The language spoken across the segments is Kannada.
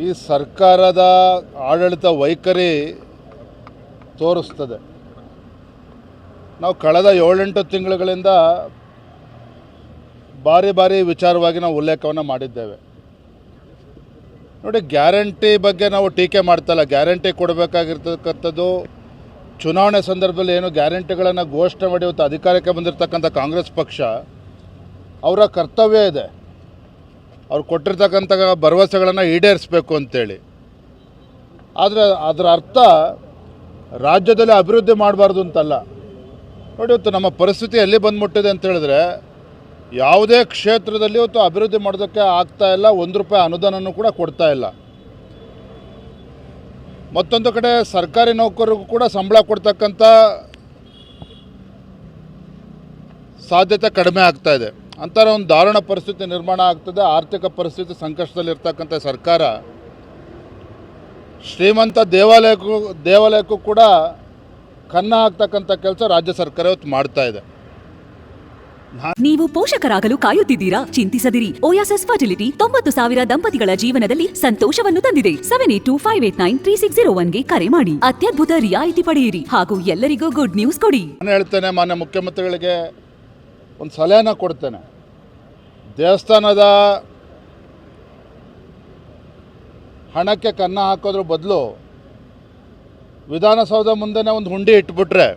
ಈ ಸರ್ಕಾರದ ಆಡಳಿತ ವೈಖರಿ ತೋರಿಸ್ತದೆ. ನಾವು ಕಳೆದ ಏಳೆಂಟು ತಿಂಗಳುಗಳಿಂದ ಬಾರಿ ಬಾರಿ ವಿಚಾರವಾಗಿ ನಾವು ಉಲ್ಲೇಖವನ್ನು ಮಾಡಿದ್ದೇವೆ. ನೋಡಿ, ಗ್ಯಾರಂಟಿ ಬಗ್ಗೆ ನಾವು ಟೀಕೆ ಮಾಡ್ತಲ್ಲ ಗ್ಯಾರಂಟಿ ಕೊಡಬೇಕಾಗಿರ್ತಕ್ಕಂಥದ್ದು ಚುನಾವಣೆ ಸಂದರ್ಭದಲ್ಲಿ ಏನು ಗ್ಯಾರಂಟಿಗಳನ್ನು ಘೋಷಣೆ ಮಾಡಿ ಅಧಿಕಾರಕ್ಕೆ ಬಂದಿರತಕ್ಕಂಥ ಕಾಂಗ್ರೆಸ್ ಪಕ್ಷ, ಅವರ ಕರ್ತವ್ಯ ಇದೆ. ಅವ್ರು ಕೊಟ್ಟಿರ್ತಕ್ಕಂಥ ಭರವಸೆಗಳನ್ನು ಈಡೇರಿಸಬೇಕು ಅಂತೇಳಿ. ಆದರೆ ಅದರ ಅರ್ಥ ರಾಜ್ಯದಲ್ಲಿ ಅಭಿವೃದ್ಧಿ ಮಾಡಬಾರ್ದು ಅಂತಲ್ಲ. ನೋಡಿ ಇವತ್ತು ನಮ್ಮ ಪರಿಸ್ಥಿತಿ ಎಲ್ಲಿ ಬಂದ್ಬಿಟ್ಟಿದೆ ಅಂತ ಹೇಳಿದ್ರೆ, ಯಾವುದೇ ಕ್ಷೇತ್ರದಲ್ಲಿ ಇವತ್ತು ಅಭಿವೃದ್ಧಿ ಮಾಡೋದಕ್ಕೆ ಆಗ್ತಾ ಇಲ್ಲ, ಒಂದು ರೂಪಾಯಿ ಅನುದಾನನೂ ಕೂಡ ಕೊಡ್ತಾ ಇಲ್ಲ. ಮತ್ತೊಂದು ಕಡೆ ಸರ್ಕಾರಿ ನೌಕರರಿಗೂ ಕೂಡ ಸಂಬಳ ಕೊಡ್ತಕ್ಕಂಥ ಸಾಧ್ಯತೆ ಕಡಿಮೆ ಆಗ್ತಾ ಇದೆ. ಅಂಥರ ಒಂದು ದಾರುಣ ಪರಿಸ್ಥಿತಿ ನಿರ್ಮಾಣ ಆಗ್ತದೆ ಆರ್ಥಿಕ ಪರಿಸ್ಥಿತಿ ಸಂಕಷ್ಟದಲ್ಲಿರ್ತಕ್ಕಂಥ ಸರ್ಕಾರ. ಶ್ರೀಮಂತ ದೇವಾಲಯಕ್ಕೂ ದೇವಾಲಯಕ್ಕೂ ಕೂಡ ಕನ್ನ ಹಾಕ್ತಕ್ಕಂಥ ಕೆಲಸ ರಾಜ್ಯ ಸರ್ಕಾರ ಇವತ್ತು ಮಾಡ್ತಾ ಇದೆ. ನೀವು ಪೋಷಕರಾಗಲು ಕಾಯುತ್ತಿದ್ದೀರಾ? ಚಿಂತಿಸದಿರಿ. ಓಯಾಸಸ್ ಫರ್ಟಿಲಿಟಿ ತೊಂಬತ್ತು ಸಾವಿರ ದಂಪತಿಗಳ ಜೀವನದಲ್ಲಿ ಸಂತೋಷವನ್ನು ತಂದಿದೆ. Seven eight two five eight nine three six zero ಒನ್ಗೆ ಕರೆ ಮಾಡಿ. ಅತ್ಯದ್ಭುತ ರಿಯಾಯಿತಿ ಪಡೆಯಿರಿ ಹಾಗೂ ಎಲ್ಲರಿಗೂ ಗುಡ್ ನ್ಯೂಸ್ ಕೊಡಿ. ನಾನು ಹೇಳ್ತೇನೆ ಮಾನ್ಯ ಮುಖ್ಯಮಂತ್ರಿಗಳಿಗೆ ಒಂದು ಸಲಹೆನ ಕೊಡ್ತೇನೆ. ದೇವಸ್ಥಾನದ ಹಣಕ್ಕೆ ಕನ್ನ ಹಾಕೋದ್ರ ಬದಲು ವಿಧಾನಸೌಧ ಮುಂದೆನೇ ಒಂದು ಹುಂಡಿ ಇಟ್ಬಿಟ್ರೆ,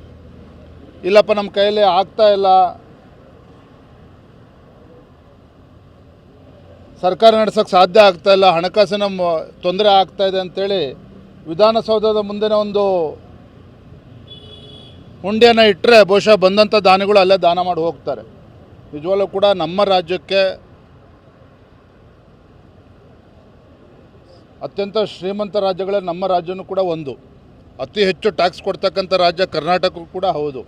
ಇಲ್ಲಪ್ಪ ನಮ್ಮ ಕೈಯಲ್ಲಿ ಆಗ್ತಾ ಇಲ್ಲ. ಸರ್ಕಾರ ನಡೆಸೋಕ್ಕೆ ಸಾಧ್ಯ ಆಗ್ತಾ ಇಲ್ಲ, ಹಣಕಾಸಿನ ತೊಂದರೆ ಆಗ್ತಾ ಇದೆ ಅಂತೇಳಿ ವಿಧಾನಸೌಧದ ಮುಂದೆನೇ ಒಂದು ಹುಂಡಿಯನ್ನು ಇಟ್ಟರೆ ಬಹುಶಃ ಬಂದಂಥ ದಾನಿಗಳು ಅಲ್ಲೇ ದಾನ ಮಾಡಿ ಹೋಗ್ತಾರೆ. ನಿಜವಾಗ್ಲೂ ಕೂಡ ನಮ್ಮ ರಾಜ್ಯಕ್ಕೆ ಅತ್ಯಂತ ಶ್ರೀಮಂತ ರಾಜ್ಯಗಳಲ್ಲಿ ನಮ್ಮ ರಾಜ್ಯನೂ ಕೂಡ ಒಂದು. ಅತಿ ಹೆಚ್ಚು ಟ್ಯಾಕ್ಸ್ ಕೊಡ್ತಕ್ಕಂಥ ರಾಜ್ಯ ಕರ್ನಾಟಕ ಕೂಡ ಹೌದು.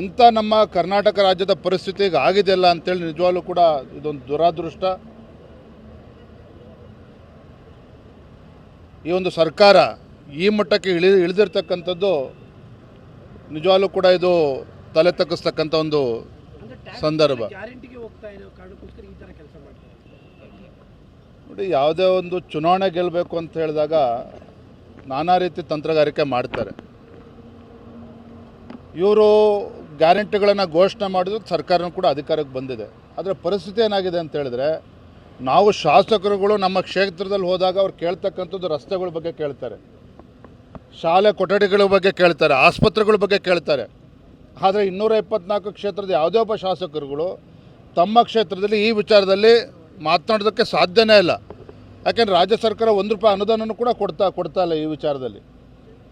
ಇಂಥ ನಮ್ಮ ಕರ್ನಾಟಕ ರಾಜ್ಯದ ಪರಿಸ್ಥಿತಿ ಈಗ ಆಗಿದೆಯಲ್ಲ ಅಂತೇಳಿ ನಿಜವಾಗ್ಲೂ ಕೂಡ ಇದೊಂದು ದುರಾದೃಷ್ಟ. ಈ ಒಂದು ಸರ್ಕಾರ ಈ ಮಟ್ಟಕ್ಕೆ ಇಳಿ, ಇಳಿದಿರ್ತಕ್ಕಂಥದ್ದು ನಿಜವಾಗ್ಲೂ ಕೂಡ ಇದು ತಲೆ ತಗ್ಗಿಸ್ತಕ್ಕಂಥ ಒಂದು ಸಂದರ್ಭ. ನೋಡಿ ಯಾವುದೇ ಒಂದು ಚುನಾವಣೆ ಗೆಲ್ಲಬೇಕು ಅಂತ ಹೇಳಿದಾಗ ನಾನಾ ರೀತಿ ತಂತ್ರಗಾರಿಕೆ ಮಾಡ್ತಾರೆ. ಇವರು ಗ್ಯಾರಂಟಿಗಳನ್ನು ಘೋಷಣೆ ಮಾಡಿದ್ರು ಸರ್ಕಾರನೂ ಕೂಡ ಅಧಿಕಾರಕ್ಕೆ ಬಂದಿದೆ. ಆದರೆ ಪರಿಸ್ಥಿತಿ ಏನಾಗಿದೆ ಅಂತ ಹೇಳಿದ್ರೆ ನಾವು ಶಾಸಕರುಗಳು ನಮ್ಮ ಕ್ಷೇತ್ರದಲ್ಲಿ ಹೋದಾಗ ಅವ್ರು ಕೇಳ್ತಕ್ಕಂಥದ್ದು ರಸ್ತೆಗಳ ಬಗ್ಗೆ ಕೇಳ್ತಾರೆ. ಶಾಲೆ ಕೊಠಡಿಗಳ ಬಗ್ಗೆ ಕೇಳ್ತಾರೆ, ಆಸ್ಪತ್ರೆಗಳ ಬಗ್ಗೆ ಕೇಳ್ತಾರೆ. ಆದರೆ ಇನ್ನೂರ ಇಪ್ಪತ್ನಾಲ್ಕು ಕ್ಷೇತ್ರದ ಯಾವುದೇ ಒಬ್ಬ ಶಾಸಕರುಗಳು ತಮ್ಮ ಕ್ಷೇತ್ರದಲ್ಲಿ ಈ ವಿಚಾರದಲ್ಲಿ ಮಾತನಾಡೋದಕ್ಕೆ ಸಾಧ್ಯನೇ ಇಲ್ಲ. ಯಾಕೆಂದರೆ ರಾಜ್ಯ ಸರ್ಕಾರ ಒಂದು ರೂಪಾಯಿ ಅನುದಾನನೂ ಕೂಡ ಕೊಡ್ತಾ ಕೊಡ್ತಾ ಇಲ್ಲ ಈ ವಿಚಾರದಲ್ಲಿ.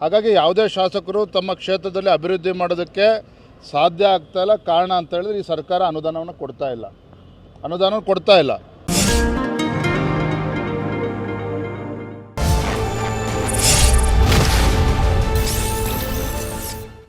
ಹಾಗಾಗಿ ಯಾವುದೇ ಶಾಸಕರು ತಮ್ಮ ಕ್ಷೇತ್ರದಲ್ಲಿ ಅಭಿವೃದ್ಧಿ ಮಾಡೋದಕ್ಕೆ ಸಾಧ್ಯ ಆಗ್ತಾ ಇಲ್ಲ. ಕಾರಣ ಅಂತ ಹೇಳಿದ್ರೆ ಈ ಸರ್ಕಾರ ಅನುದಾನವನ್ನು ಕೊಡ್ತಾ ಇಲ್ಲ. ಅನುದಾನವನ್ನು ಕೊಡ್ತಾ ಇಲ್ಲ.